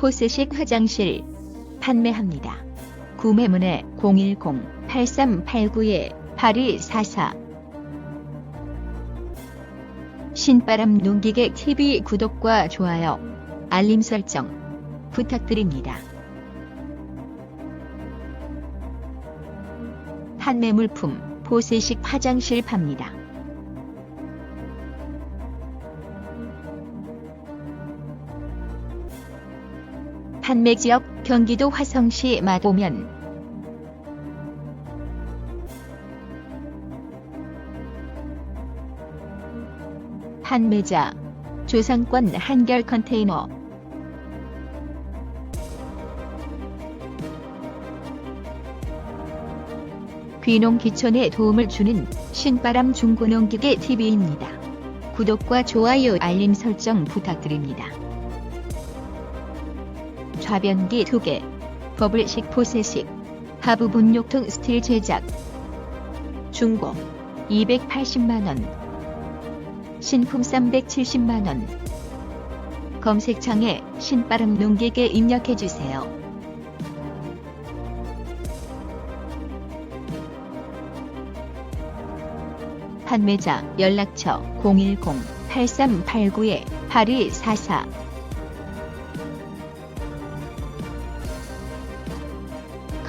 포스식 화장실 판매합니다. 구매문의 010-8389-8244 신바람 농기계 TV 구독과 좋아요, 알림 설정 부탁드립니다. 판매 물품 포스식 화장실 팝니다. 판매 지역 경기도 화성시 마도면 판매자 조상권 한결 컨테이너 귀농 기촌에 도움을 주는 신바람 중고농기계 TV입니다. 구독과 좋아요 알림 설정 부탁드립니다. 좌변기 2개, 버블식 포세식, 하부 분 욕통 스틸 제작, 중고 280만원, 신품 370만원, 검색창에 신바람 농기계 입력해주세요. 판매자 연락처 010-8389-8244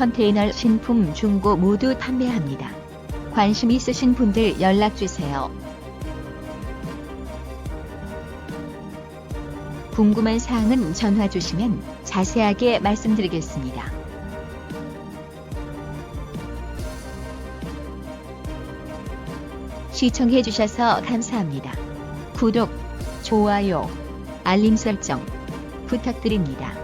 컨테이너 신품 중고 모두 판매합니다. 관심 있으신 분들 연락주세요. 궁금한 사항은 전화 주시면 자세하게 말씀드리겠습니다. 시청해주셔서 감사합니다. 구독, 좋아요, 알림 설정 부탁드립니다.